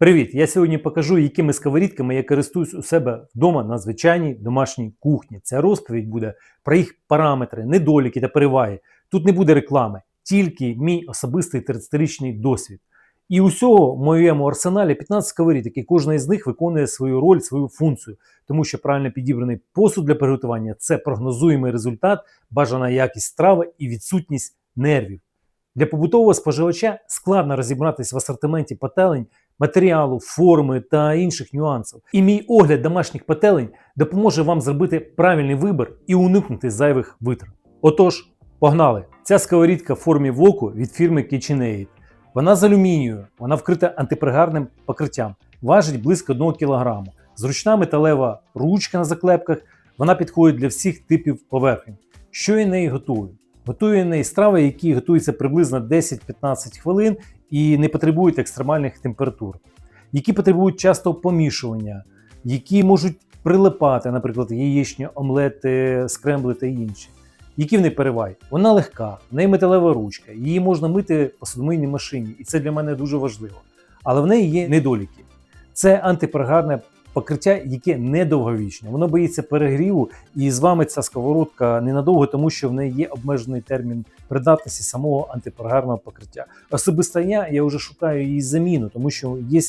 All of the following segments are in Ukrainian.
Привіт! Я сьогодні покажу, якими сковорідками я користуюсь у себе вдома на звичайній домашній кухні. Ця розповідь буде про їх параметри, недоліки та переваги. Тут не буде реклами, тільки мій особистий 30-річний досвід. І усього в моєму арсеналі 15 сковорідок, і кожна із них виконує свою роль, свою функцію, тому що правильно підібраний посуд для приготування це прогнозуємий результат, бажана якість страви і відсутність нервів. Для побутового споживача складно розібратись в асортименті пателень, матеріалу, форми та інших нюансів. І мій огляд домашніх пателень допоможе вам зробити правильний вибір і уникнути зайвих витрат. Отож, погнали! Ця сковорідка в формі воку від фірми KitchenAid. Вона з алюмінію, вона вкрита антипригарним покриттям, важить близько 1 кг. Зручна металева ручка на заклепках, вона підходить для всіх типів поверхень. Що я неї готую? Готую я неї страви, які готуються приблизно 10-15 хвилин і не потребують екстремальних температур, які потребують часто помішування, які можуть прилипати, наприклад, яєчні, омлети, скрембли та інші. Які в неї переваги? Вона легка, в неї металева ручка, її можна мити в посудомийній машині, і це для мене дуже важливо. Але в неї є недоліки. Це антипригарне покриття, яке недовговічне. Воно боїться перегріву, і з вами ця сковородка ненадовго, тому що в неї є обмежений термін придатності самого антипригарного покриття. Особисто я я вже шукаю її заміну, тому що є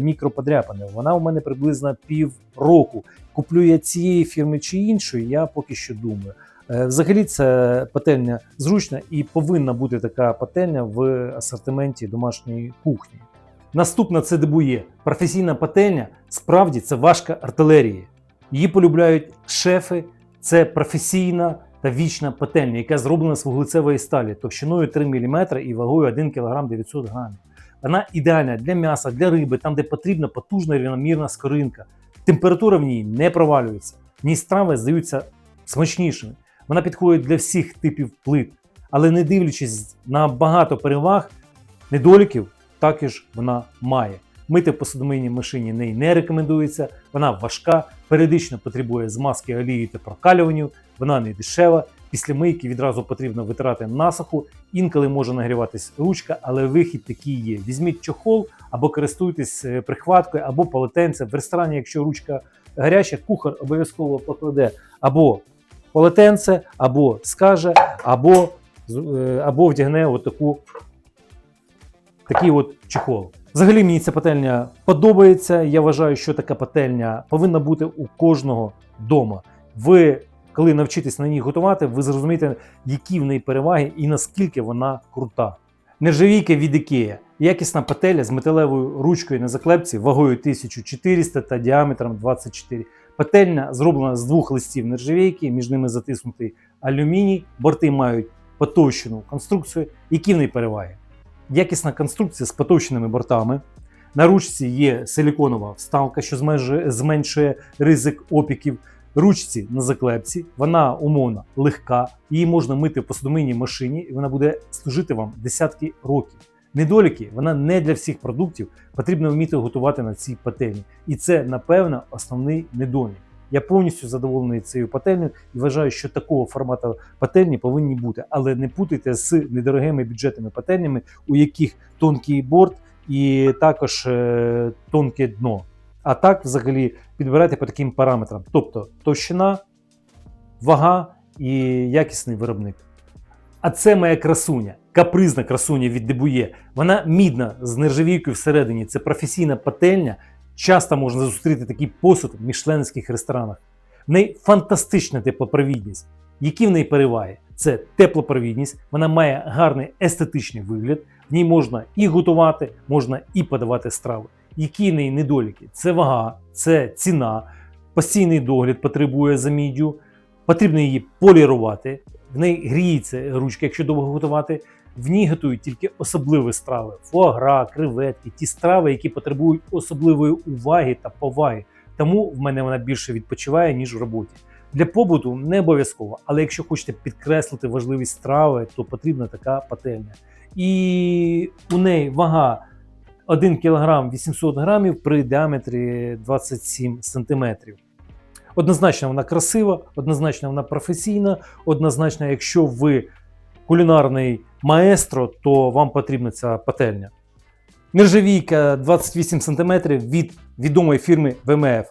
мікроподряпини. Вона у мене приблизно пів року. Куплю я цієї фірми чи іншої, я поки що думаю. Взагалі, це пательня зручна і повинна бути така пательня в асортименті домашньої кухні. Наступна це дебує. Професійна пательня справді це важка артилерія. Її полюбляють шефи, це професійна та вічна пательня, яка зроблена з вуглецевої сталі товщиною 3 мм і вагою 1 кг 900 г. Вона ідеальна для м'яса, для риби, там, де потрібна потужна рівномірна скоринка. Температура в ній не провалюється, в ній страви здаються смачнішими. Вона підходить для всіх типів плит, але не дивлячись на багато переваг, недоліків також вона має. Мити в посудомийній машині неї не рекомендується, вона важка, періодично потребує змазки олії та прокалюванню, вона не дешева. Після мийки відразу потрібно витирати насуху, інколи може нагріватись ручка, але вихід такий є. Візьміть чохол або користуйтесь прихваткою, або полотенцем. В ресторані, якщо ручка гаряча, кухар обов'язково покладе або полотенце, або скаже, або або вдягне отаку такий от чехол. Взагалі мені ця пательня подобається. Я вважаю, що така пательня повинна бути у кожного вдома. Ви, коли навчитесь на ній готувати, ви зрозумієте, які в неї переваги і наскільки вона крута. Нержавійка від Ікея. Якісна пательня з металевою ручкою на заклепці вагою 1400 та діаметром 24. Пательня зроблена з двох листів нержавійки, між ними затиснутий алюміній. Борти мають потовщену конструкцію, які в неї переваги якісна конструкція з потовщеними бортами. На ручці є силіконова вставка, що зменшує ризик опіків. Ручці на заклепці, вона умовно легка, її можна мити в посудомийній машині, і вона буде служити вам десятки років. Недоліки, вона не для всіх продуктів, потрібно вміти готувати на цій пательні. І це, напевно, основний недолік. Я повністю задоволений цією пательнею і вважаю, що такого формату пательні повинні бути. Але не путайте з недорогими бюджетними пательнями, у яких тонкий борт і також е, тонке дно. А так, взагалі, підбирайте по таким параметрам: тобто товщина, вага і якісний виробник. А це моя красуня, капризна красуня від Дебує. Вона мідна з нержавійкою всередині. Це професійна пательня. Часто можна зустріти такий посуд в мішленських ресторанах. В неї фантастична теплопровідність. Які в неї переваги? Це теплопровідність, вона має гарний естетичний вигляд, в ній можна і готувати, можна і подавати страви. Які в неї недоліки? Це вага, це ціна, постійний догляд потребує заміддю, потрібно її полірувати, в неї гріється ручка, якщо довго готувати. В ній готують тільки особливі страви: фуагра, креветки, ті страви, які потребують особливої уваги та поваги. Тому в мене вона більше відпочиває, ніж в роботі. Для побуту не обов'язково, але якщо хочете підкреслити важливість страви, то потрібна така пательня. І у неї вага 1 кг 800 грамів при діаметрі 27 см. Однозначно, вона красива, однозначно, вона професійна, однозначно, якщо ви кулінарний маестро, то вам потрібна ця пательня. Нержавійка 28 см від відомої фірми ВМФ.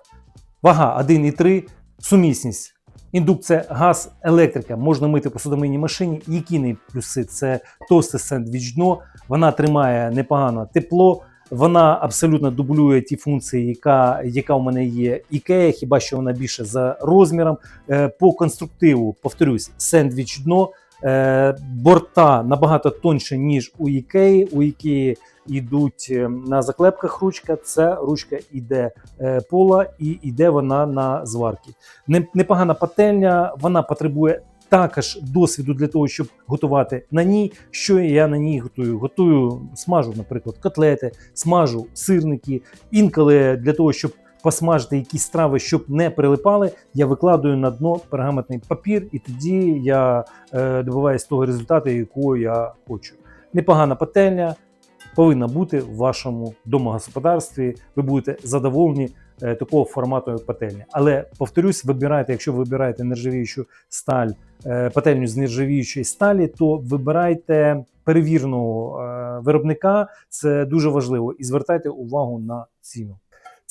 Вага 1,3, сумісність. Індукція, газ, електрика. Можна мити по судомийній машині. Які не плюси? Це тосте сендвіч дно. Вона тримає непогано тепло. Вона абсолютно дублює ті функції, яка, яка у мене є Ікея, хіба що вона більше за розміром. Е, по конструктиву, повторюсь, сендвіч дно. Е, борта набагато тоньше, ніж у Ікеї. У Ікеї йдуть е, на заклепках ручка. Це ручка йде е, пола і йде вона на зварки. Непогана пательня, вона потребує також досвіду для того, щоб готувати на ній. Що я на ній готую? Готую, смажу, наприклад, котлети, смажу сирники. Інколи для того, щоб посмажити якісь страви, щоб не прилипали, я викладаю на дно пергаментний папір, і тоді я е, добиваюся того результату, якого я хочу. Непогана пательня повинна бути в вашому домогосподарстві. Ви будете задоволені е, такого формату пательні. Але повторюсь, вибирайте, якщо ви вибираєте нержавіючу сталь, е, пательню з нержавіючої сталі, то вибирайте перевірного виробника. Це дуже важливо. І звертайте увагу на ціну.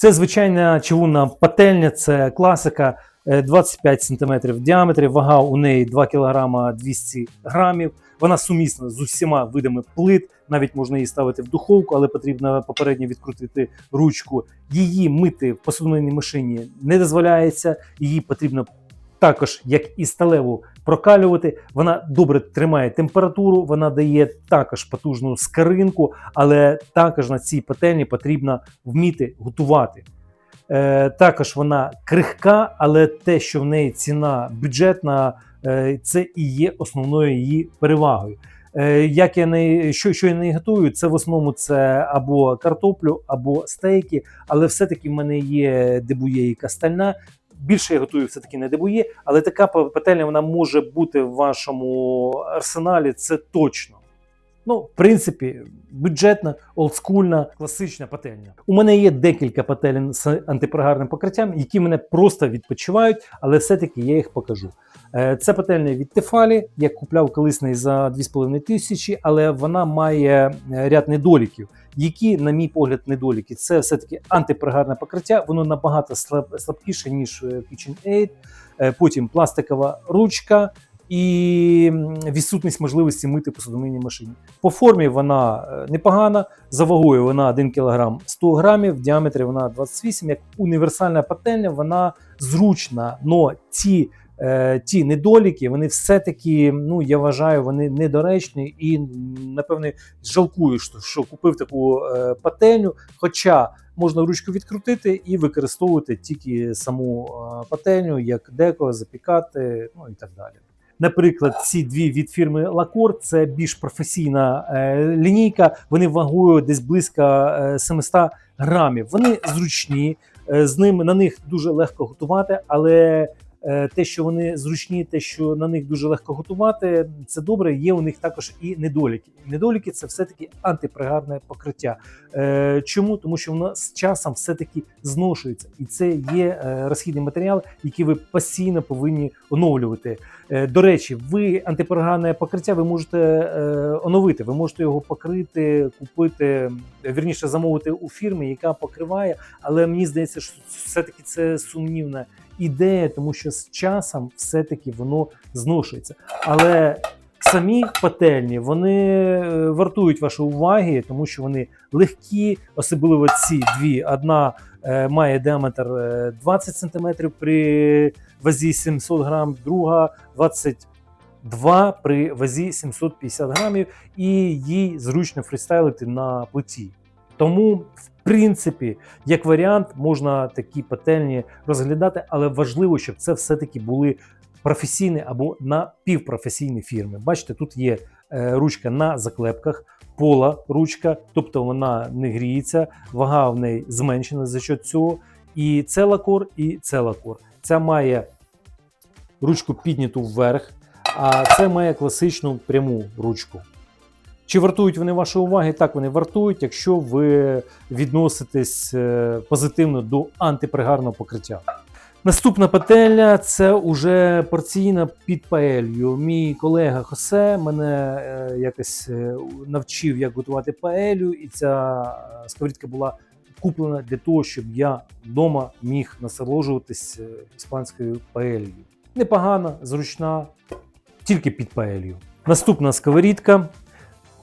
Це звичайна чавунна пательня, це класика. е, 25 см в діаметрі, вага у неї 2 кг 200 грамів. Вона сумісна з усіма видами плит. Навіть можна її ставити в духовку, але потрібно попередньо відкрутити ручку. Її мити в посудовій машині не дозволяється. Її потрібно також, як і сталеву, прокалювати. Вона добре тримає температуру, вона дає також потужну скаринку, але також на цій пательні потрібно вміти готувати. Е, також вона крихка, але те, що в неї ціна бюджетна, е, це і є основною її перевагою. Е, як я не що, що я не готую, це в основному це або картоплю, або стейки, але все-таки в мене є дебує і кастальна. Більше я готую все-таки не дебує, але така пательня вона може бути в вашому арсеналі, це точно. Ну, в принципі, бюджетна, олдскульна, класична пательня. У мене є декілька пательень з антипригарним покриттям, які мене просто відпочивають, але все-таки я їх покажу. Е, Це пательня від Тефалі, я купляв колись за 2,5 тисячі, але вона має е, ряд недоліків. Які, на мій погляд, недоліки? Це все-таки антипригарне покриття, воно набагато слаб, слабкіше, ніж е, KitchenAid. Потім пластикова ручка і відсутність можливості мити посудомийній машині. По формі вона е, непогана, за вагою вона 1 кг 100 грамів, в діаметрі вона 28 Як універсальна пательня, вона зручна, але е, ті недоліки, вони все-таки, ну я вважаю, вони недоречні і напевне жалкую, що, що купив таку е, пательню. Хоча можна ручку відкрутити і використовувати тільки саму е, пательню, як деко, запікати, ну і так далі. Наприклад, ці дві від фірми Лакор це більш професійна е, лінійка. Вони вагою десь близько е, 700 грамів. Вони зручні, е, з ними на них дуже легко готувати, але е, те, що вони зручні, те, що на них дуже легко готувати, це добре. Є у них також і недоліки. Недоліки це все-таки антипригарне покриття. Е, Чому? Тому що воно з часом все-таки зношується, і це є е, розхідний матеріал, який ви постійно повинні оновлювати. Е, До речі, ви антипригарне покриття ви можете е, оновити. Ви можете його покрити, купити, вірніше замовити у фірми, яка покриває. Але мені здається, що все-таки це сумнівна ідея, тому що з часом все-таки воно зношується. Але самі пательні вони е, вартують вашої уваги, тому що вони легкі, особливо ці дві. Одна е, має діаметр е, 20 см при вазі 700 грам, друга 22 при вазі 750 грамів, і їй зручно фрістайлити на плиті. Тому, в принципі, як варіант, можна такі пательні розглядати, але важливо, щоб це все-таки були професійні або напівпрофесійні фірми. Бачите, тут є е, ручка на заклепках, пола ручка, тобто вона не гріється, вага в неї зменшена за що цього. І це лакор, і це лакор. Ця має ручку підняту вверх, а це має класичну пряму ручку. Чи вартують вони вашої уваги? Так, вони вартують, якщо ви відноситесь е, позитивно до антипригарного покриття. Наступна пательня це уже порційна під паелью. Мій колега Хосе мене е, якось е, навчив, як готувати паелю, і ця сковорідка була куплена для того, щоб я вдома міг насолоджуватись іспанською паельєю. Непогана, зручна, тільки під паелью. Наступна сковорідка.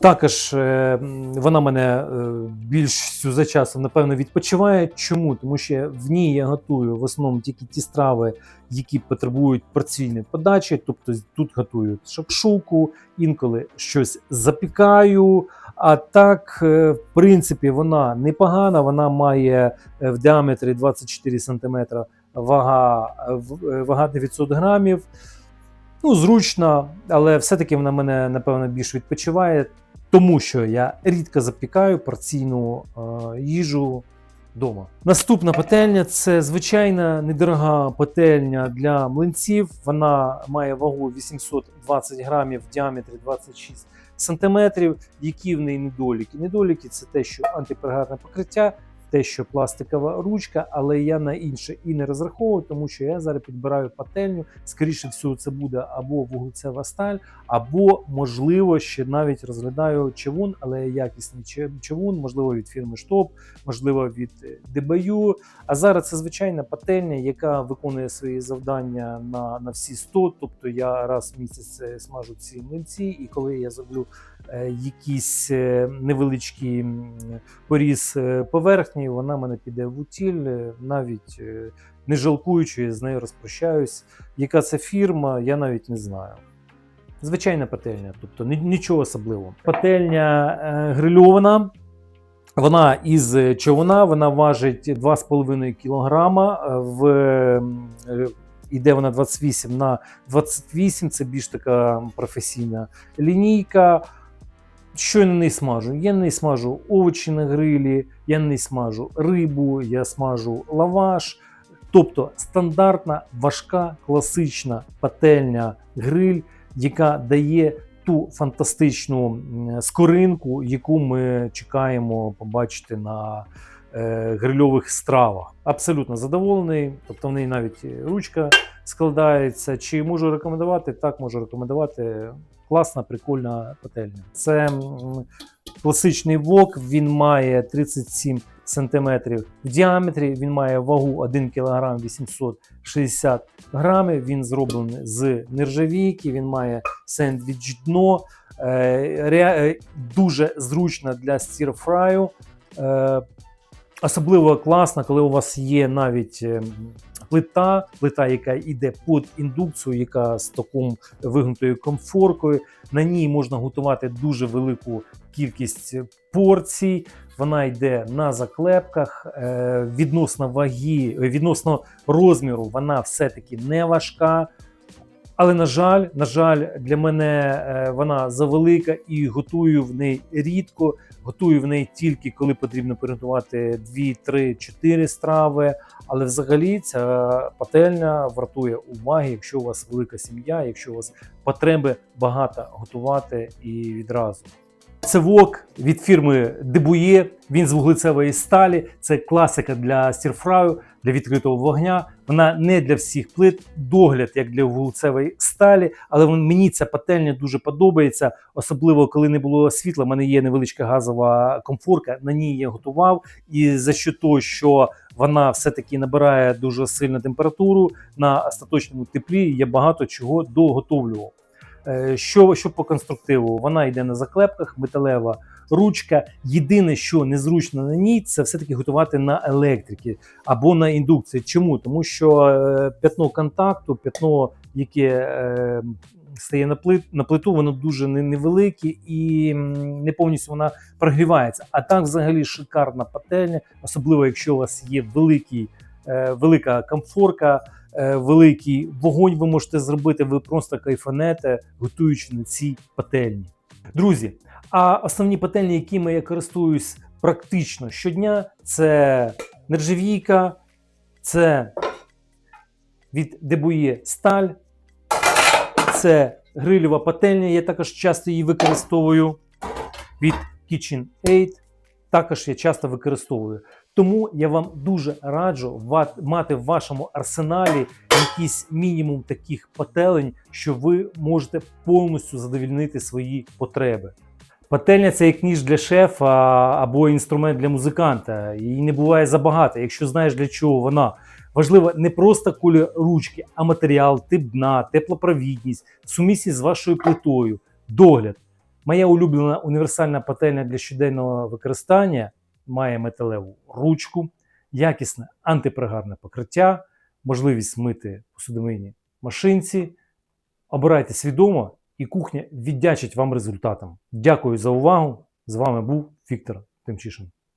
Також е, вона мене е, більшістю за часом, напевно, відпочиває. Чому? Тому що в ній я готую в основному тільки ті страви, які потребують порційної подачі. Тобто тут готую шакшуку, інколи щось запікаю. А так, е, в принципі, вона непогана. Вона має в діаметрі 24 см вага, вага 900 грамів. Ну, зручна, але все-таки вона мене, напевно, більш відпочиває, тому що я рідко запікаю порційну е, їжу вдома. Наступна пательня це звичайна недорога пательня для млинців. Вона має вагу 820 грамів в діаметрі 26 сантиметрів. Які в неї недоліки? Недоліки це те, що антипригарне покриття. Те, що пластикова ручка, але я на інше і не розраховую, тому що я зараз підбираю пательню. Скоріше всього, це буде або вуглецева сталь, або можливо ще навіть розглядаю човун, але якісний човун, можливо, від фірми Штоп, можливо, від е, Дебаю. А зараз це звичайна пательня, яка виконує свої завдання на, на всі 100. Тобто я раз в місяць е, смажу ці млинці, і коли я зроблю е, якийсь е, невеличкий поріз е, поверхні, вона мене піде в утіль, е, навіть е, не жалкуючи, я з нею розпрощаюсь. Яка це фірма, я навіть не знаю. Звичайна пательня, тобто нічого особливого. Пательня е, грильована. Вона із човуна, вона важить 2,5 кг. В, іде вона 28 на 28, це більш така професійна лінійка. Що я на неї смажу? Я неї смажу овочі на грилі, я неї смажу рибу, я смажу лаваш. Тобто стандартна, важка, класична пательня гриль, яка дає ту фантастичну скоринку, яку ми чекаємо побачити на е, грильових стравах. Абсолютно задоволений. Тобто в неї навіть ручка складається. Чи можу рекомендувати? Так, можу рекомендувати. Класна, прикольна пательня. Це класичний вок, він має 37 см в діаметрі, він має вагу 1 кг 860 грамів. Він зроблений з нержавійки, він має сендвіч дно. Е, е, дуже зручна для стірфраю. Е, Особливо класно, коли у вас є навіть е, плита, плита, яка йде під індукцію, яка з такою вигнутою комфоркою. На ній можна готувати дуже велику кількість порцій. Вона йде на заклепках. е, Відносно ваги, відносно розміру, вона все-таки не важка. Але на жаль, на жаль, для мене е, вона завелика і готую в неї рідко. Готую в неї тільки коли потрібно приготувати 2, 3, 4 страви. Але взагалі ця пательня вартує уваги, якщо у вас велика сім'я, якщо у вас потреби багато готувати і відразу. Це вок від фірми Дебує. Він з вуглецевої сталі. Це класика для стірфраю, для відкритого вогня. Вона не для всіх плит, догляд як для вуглецевої сталі. Але мені ця пательня дуже подобається, особливо коли не було світла. У мене є невеличка газова комфорка. На ній я готував. І за що того, що вона все-таки набирає дуже сильну температуру на остаточному теплі, я багато чого доготовлював. Е, Що, що по конструктиву? Вона йде на заклепках, металева ручка. Єдине, що незручно на ній, це все-таки готувати на електрики або на індукції. Чому? Тому що е, п'ятно контакту, п'ятно, яке е, стає на, плит, на плиту, воно дуже невелике і не повністю вона прогрівається. А так, взагалі, шикарна пательня, особливо якщо у вас є великий, велика комфорка е, великий вогонь ви можете зробити, ви просто кайфанете, готуючи на цій пательні. Друзі, а основні пательні, якими я користуюсь практично щодня, це нержавійка, це від Дебує сталь, це грильова пательня, я також часто її використовую від KitchenAid. Також я часто використовую. Тому я вам дуже раджу мати в вашому арсеналі якийсь мінімум таких пательень, що ви можете повністю задовільнити свої потреби. Пательня це як ніж для шефа або інструмент для музиканта. Її не буває забагато, якщо знаєш для чого вона. Важливо не просто колір ручки, а матеріал, тип дна, теплопровідність, сумісність з вашою плитою, догляд. Моя улюблена універсальна пательня для щоденного використання має металеву ручку, якісне антипригарне покриття, можливість мити посудомийні машинці. Обирайте свідомо, і кухня віддячить вам результатом. Дякую за увагу. З вами був Віктор Тимчишин.